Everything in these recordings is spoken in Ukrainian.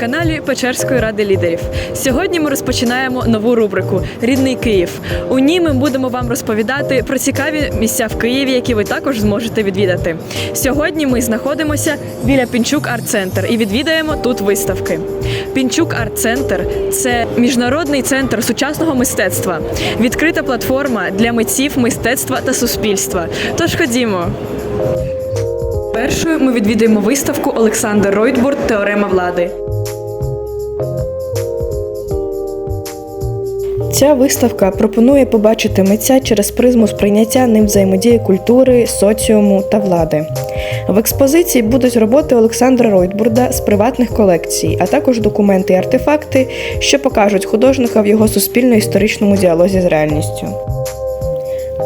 каналі Печерської ради лідерів. Сьогодні ми розпочинаємо нову рубрику Рідний Київ. У ній ми будемо вам розповідати про цікаві місця в Києві, які ви також зможете відвідати. Сьогодні ми знаходимося біля Пінчук Арт-центр і відвідаємо тут виставки. Пінчук Арт-центр це міжнародний центр сучасного мистецтва, відкрита платформа для митців мистецтва та суспільства. Тож ходімо. Першою ми відвідаємо виставку Олександр Ройтбурд Теорема влади. Ця виставка пропонує побачити митця через призму сприйняття ним взаємодії культури, соціуму та влади. В експозиції будуть роботи Олександра Ройтбурда з приватних колекцій, а також документи і артефакти, що покажуть художника в його суспільно-історичному діалозі з реальністю.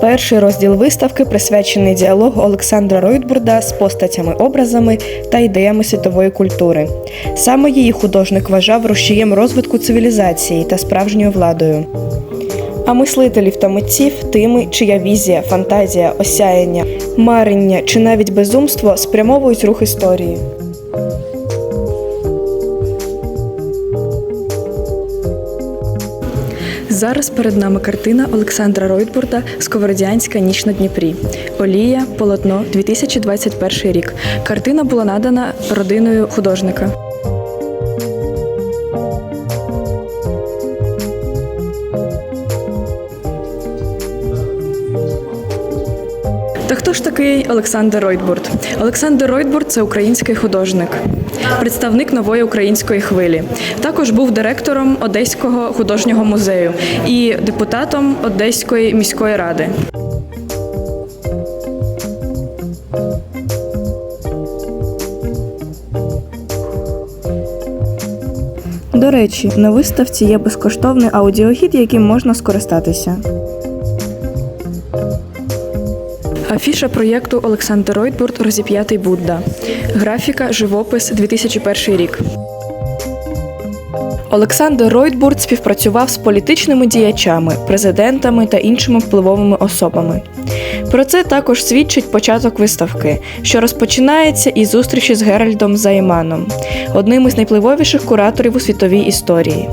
Перший розділ виставки присвячений діалогу Олександра Ройтбурда з постатями, образами та ідеями світової культури. Саме її художник вважав рушієм розвитку цивілізації та справжньою владою. А мислителів та митців тими, чия візія, фантазія, осяяння, марення чи навіть безумство спрямовують рух історії. Зараз перед нами картина Олександра Ройтбурда Сковородянська ніч на Дніпрі. Олія, полотно, 2021 рік. Картина була надана родиною художника. Та хто ж такий Олександр Ройтбурд? Олександр Ройтбурд це український художник, представник нової української хвилі. Також був директором Одеського художнього музею і депутатом Одеської міської ради. До речі, на виставці є безкоштовний аудіогід, яким можна скористатися. Афіша проєкту Олександр Ройтбурд Розіп'ятий Будда. Графіка, живопис 2001 рік. Олександр Ройтбурд співпрацював з політичними діячами, президентами та іншими впливовими особами. Про це також свідчить початок виставки, що розпочинається із зустрічі з Геральдом Займаном, одним із найвпливовіших кураторів у світовій історії.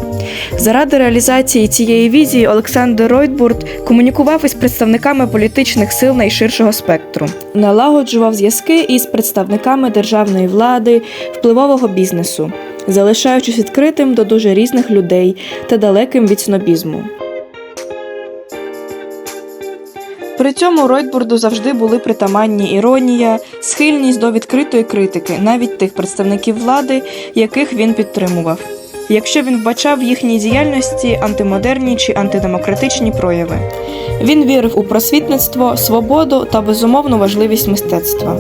Заради реалізації цієї візії Олександр Ройтбурд комунікував із представниками політичних сил найширшого спектру, налагоджував зв'язки із представниками державної влади, впливового бізнесу, залишаючись відкритим до дуже різних людей та далеким від снобізму. При цьому Ройтбурду завжди були притаманні іронія, схильність до відкритої критики, навіть тих представників влади, яких він підтримував. Якщо він вбачав в їхній діяльності антимодерні чи антидемократичні прояви, він вірив у просвітництво, свободу та безумовну важливість мистецтва.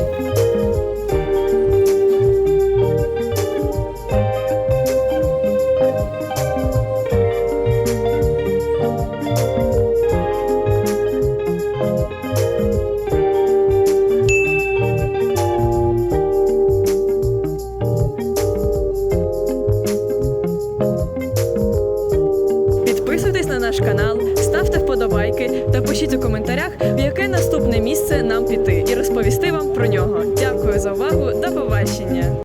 Вподобайки та пишіть у коментарях, в яке наступне місце нам піти, і розповісти вам про нього. Дякую за увагу. До побачення!